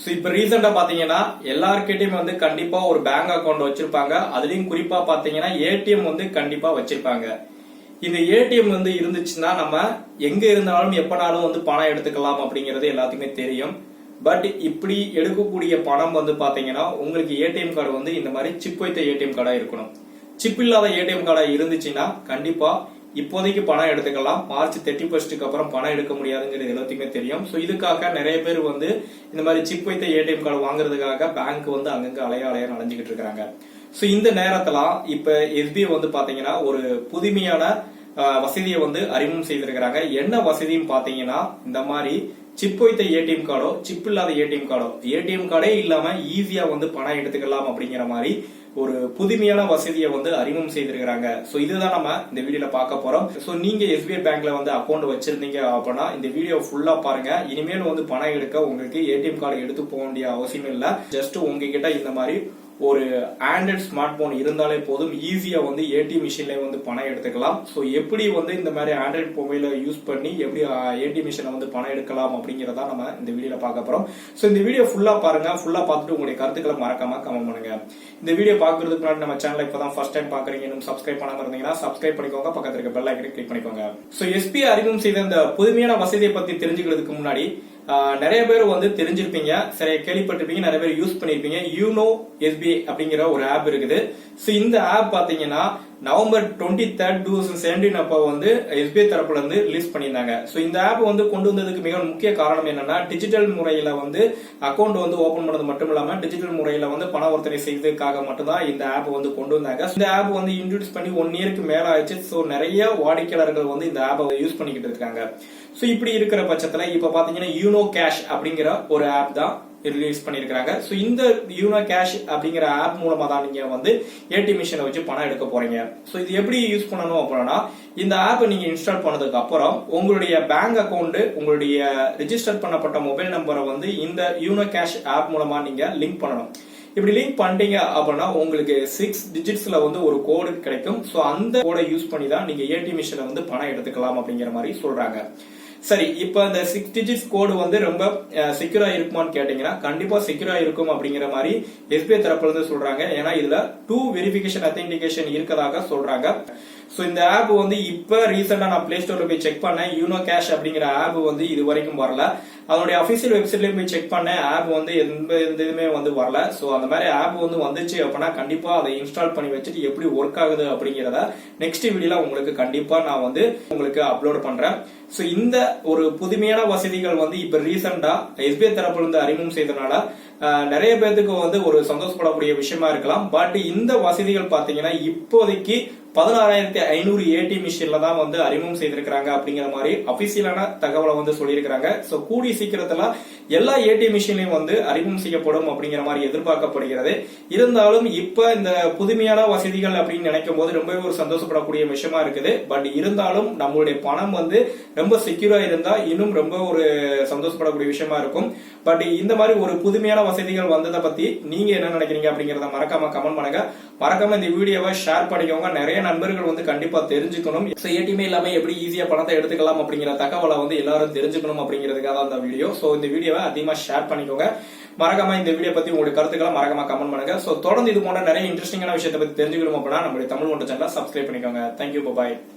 So இப்போ ரீசெண்டாக பார்த்தீங்கன்னா எல்லார்கிட்டயும் வந்து கண்டிப்பாக ஒரு பேங்க் அக்கௌண்ட் வச்சிருப்பாங்க. அதுலேயும் குறிப்பாக பார்த்தீங்கன்னா ஏடிஎம் வந்து கண்டிப்பாக வச்சிருப்பாங்க. இந்த ஏடிஎம் வந்து இருந்துச்சுன்னா நம்ம எங்க இருந்தாலும் எப்பனாலும் வந்து பணம் எடுத்துக்கலாம் அப்படிங்கிறது எல்லாத்துக்குமே தெரியும். பட் இப்படி எடுக்கக்கூடிய பணம் வந்து பாத்தீங்கன்னா உங்களுக்கு ஏடிஎம் கார்டு வந்து இந்த மாதிரி சிப் வைத்த ஏடிஎம் கார்டா இருக்கணும். சிப் இல்லாத ஏடிஎம் கார்டா இருந்துச்சுன்னா கண்டிப்பா இப்போதைக்கு பணம் எடுத்துக்கலாம். மார்ச் தேர்ட்டி ஃபர்ஸ்ட்டுக்கு அப்புறம் பணம் எடுக்க முடியாதுங்கிறது எல்லாத்தையுமே தெரியும். ஸோ இதுக்காக நிறைய பேர் வந்து இந்த மாதிரி சிப் வைத்த ஏடிஎம் கார்டு வாங்குறதுக்காக பேங்க் வந்து அங்கங்க அலைய அலைய நனைஞ்சுக்கிட்டு இருக்காங்க. ஸோ இந்த நேரத்திலாம் இப்ப எஸ்பிஐ வந்து பாத்தீங்கன்னா ஒரு புதுமையான வசதியை வந்து அறிமுகம் செய்திருக்கிறாங்க. என்ன வசதின்னு பார்த்தீங்கன்னா இந்த மாதிரி சிப் வைத்த ஏடிஎம் கார்டோ சிப் இல்லாத ஏடிஎம் கார்டோ ஏடிஎம் கார்டே இல்லாம ஈஸியா வந்து பணம் எடுத்துக்கலாம் அப்படிங்கிற மாதிரி ஒரு புதுமையான வசதியை வந்து அறிமுகம் செய்திருக்கிறாங்க. சோ இதுதான் நம்ம இந்த வீடியோல பார்க்க போறோம். சோ நீங்க எஸ்பிஐ பேங்க்ல வந்து அக்கௌண்ட் வச்சிருந்தீங்க அப்படின்னா இந்த வீடியோ ஃபுல்லா பாருங்க. இனிமேல் வந்து பணம் எடுக்க உங்களுக்கு ஏடிஎம் கார்டு எடுத்து போக வேண்டிய அவசியம் இல்லை. ஜஸ்ட் உங்ககிட்ட இந்த மாதிரி ஒரு ஆண்ட்ராய்ட் ஸ்மார்ட் போன் இருந்தாலே போதும். ஈஸியா வந்து ஏடிஎம் மிஷின்லேயே வந்து பணம் எடுத்துக்கலாம். ஸோ எப்படி வந்து இந்த மாதிரி ஆண்ட்ராய்ட் மொபைலை யூஸ் பண்ணி எப்படி ஏடிஎம் மிஷினை வந்து பணம் எடுக்கலாம் அப்படிங்கிறதா நம்ம இந்த வீடியோல பார்க்க போறோம். ஸோ இந்த வீடியோ ஃபுல்லா பாருங்க. ஃபுல்லா பார்த்துட்டு உங்களுடைய கருத்துக்களை மறக்காம கமெண்ட் பண்ணுங்க. இந்த வீடியோ பார்க்கறதுக்கு முன்னாடி நம்ம சேனலை இப்பதான் ஃபர்ஸ்ட் டைம் பாக்குறீங்க இன்னும் சப்ஸ்கிரைப் பண்ணாம இருந்தீங்கன்னா சப்ஸ்கிரைப் பண்ணிக்கோங்க. பக்கத்துல இருக்க பெல் ஐக்கனை கிளிக் பண்ணிக்கோங்க. ஸோ எஸ்பி அறிமுகம் செய்த இந்த புதுமையான வசதியை பத்தி தெரிஞ்சுக்கிறதுக்கு முன்னாடி நிறைய பேர் வந்து தெரிஞ்சிருப்பீங்க. சரி கேள்விப்பட்டிருப்பீங்க. நிறைய பேர் யூஸ் பண்ணிருப்பீங்க. யூனோ எஸ்பிஐ அப்படிங்கிற ஒரு ஆப் இருக்குது. ஸோ இந்த ஆப் பாத்தீங்கன்னா November twenty third two thousand seventeen அப்போ வந்து எஸ்பிஐ தரப்புல இருந்து ரிலீஸ் பண்ணியிருந்தாங்க. ஸோ இந்த ஆப் வந்து கொண்டு வந்ததுக்கு மிக முக்கிய காரணம் என்னன்னா டிஜிட்டல் முறையில வந்து அக்கௌண்ட் வந்து ஓபன் பண்ணது மட்டும் இல்லாமல் டிஜிட்டல் முறையில வந்து பணவர்த்தனை செய்ததுக்காக மட்டும்தான் இந்த ஆப் வந்து கொண்டு வந்தாங்க. இந்த ஆப் வந்து இன்ட்ரடியூஸ் பண்ணி ஒன் இயருக்கு மேல ஆயிடுச்சு. ஸோ நிறைய வாடிக்கையாளர்கள் வந்து இந்த ஆப்பை யூஸ் பண்ணிக்கிட்டு இருக்காங்க. ஸோ இப்படி இருக்கிற பட்சத்தில் இப்போ பார்த்தீங்கன்னா யூனோ கேஷ் அப்படிங்கிற ஒரு ஆப் தான் ரிலீஸ் பண்ணியிருக்கிறாங்க. ஸோ இந்த யூனோ கேஷ் அப்படிங்கிற ஆப் மூலமாக தான் நீங்கள் வந்து ஏடிஎம் மிஷினை வச்சு பணம் எடுக்க போறீங்க. ஸோ இது எப்படி யூஸ் பண்ணணும் அப்படின்னா இந்த ஆப்பை நீங்கள் இன்ஸ்டால் பண்ணதுக்கு அப்புறம் உங்களுடைய பேங்க் அக்கௌண்ட்டு உங்களுடைய ரிஜிஸ்டர் பண்ணப்பட்ட மொபைல் நம்பரை வந்து இந்த யூனோ கேஷ் ஆப் மூலமாக நீங்கள் லிங்க் பண்ணணும். இப்படி லிங்க் பண்ணிட்டீங்க அப்படின்னா உங்களுக்கு சிக்ஸ் டிஜிட்ஸ்ல வந்து ஒரு கோடு கிடைக்கும். ஸோ அந்த கோடை யூஸ் பண்ணி தான் நீங்க ஏடிஎம் மிஷினை வந்து பணம் எடுத்துக்கலாம் அப்படிங்கிற மாதிரி சொல்றாங்க. சரி இப்போ இந்த சிக்ஸ் டிஜிட்ஸ் கோடு வந்து ரொம்ப செக்யூரா இருக்குமான்னு கேட்டீங்கன்னா கண்டிப்பா செக்யூரா இருக்கும் அப்படிங்கிற மாதிரி எஸ்பிஐ தரப்புல இருந்து சொல்றாங்க. ஏன்னா இதுல டூ வெரிஃபிகேஷன் அத்தென்டிகேஷன் இருக்கதாக சொல்றாங்க. ஸோ இந்த ஆப் வந்து இப்போ ரீசெண்டா நான் பிளே ஸ்டோர்ல போய் செக் பண்ணேன். யூனோ கேஷ் அப்படிங்கிற ஆப் வந்து இது வரைக்கும் வரல. அதனுடைய அபிஷியல் வெப்சைட்லயும் போய் செக் பண்ணேன். ஆப் வந்து எந்த எந்த இதுவுமே வந்து வரல. ஸோ அந்த மாதிரி ஆப் வந்து வந்துச்சு அப்படின்னா கண்டிப்பா அதை இன்ஸ்டால் பண்ணி வச்சுட்டு எப்படி ஒர்க் ஆகுது அப்படிங்கிறத நெக்ஸ்ட் வீடியோல உங்களுக்கு கண்டிப்பா நான் வந்து உங்களுக்கு அப்லோட் பண்றேன். ஸோ இந்த ஒரு புதுமையான வசதிகள் வந்து இப்ப ரீசெண்டா எஸ்பிஐ தரப்புல இருந்து அறிமுகம் செய்தனால நிறைய பேர்த்துக்கு வந்து ஒரு சந்தோஷப்படக்கூடிய விஷயமா இருக்கலாம். பட் இந்த வசதிகள் பாத்தீங்கன்னா இப்போதைக்கு பதினாறாயிரத்தி ஐநூறு ஏடிஎம் மிஷின்ல தான் வந்து அறிமுகம் செய்திருக்கிறாங்க அப்படிங்கிற மாதிரி அபிஷியலான தகவலை வந்து சொல்லியிருக்கிறாங்க. சோ கூடிய சீக்கிரத்துல எல்லா ஏடிஎம் மிஷின்லயும் வந்து அறிமுகம் செய்யப்படும் அப்படிங்கிற மாதிரி எதிர்பார்க்கப்படுகிறது. இருந்தாலும் இப்ப இந்த புதுமையான வசதிகள் அப்படின்னு நினைக்கும் போது ரொம்பவே ஒரு சந்தோஷப்படக்கூடிய விஷயமா இருக்குது. பட் இருந்தாலும் நம்மளுடைய பணம் வந்து ரொம்ப செக்யூரா இருந்தா இன்னும் ரொம்ப ஒரு சந்தோஷப்படக்கூடிய விஷயமா இருக்கும். பட் இந்த மாதிரி ஒரு புதுமையான வசதிகள் வந்ததை பத்தி நீங்க என்ன நினைக்கிறீங்க அப்படிங்கறத மறக்காம கமெண்ட் பண்ணுங்க. மறக்காம இந்த வீடியோவை ஷேர் பண்ணிக்கோங்க. நிறைய நண்பர்கள் வந்து கண்டிப்பா தெரிஞ்சுக்கணும். ஏடிஎம் இல்லாம எப்படி ஈஸியா பணத்தை எடுத்துக்கலாம் அப்படிங்கிற தகவலை வந்து எல்லாரும் தெரிஞ்சுக்கணும் அப்படிங்கிறதுக்காக தான் இந்த வீடியோ. சோ இந்த வீடியோவை அதிகமா ஷேர் பண்ணிக்கோங்க. மறக்காம இந்த வீடியோ பத்தி உங்களுக்கு கருத்துக்களை மறக்காம கமெண்ட் பண்ணுங்க. சோ தொடர்ந்து இது போன்ற நிறைய இன்ட்ரெஸ்டிங்கான விஷயத்தை பத்தி தெரிஞ்சுக்கணும் அப்படின்னா நம்மளுடைய தமிழ் ஒன்று சேனலை சப்ஸ்கிரைப் பண்ணிக்கோங்க. Thank you bye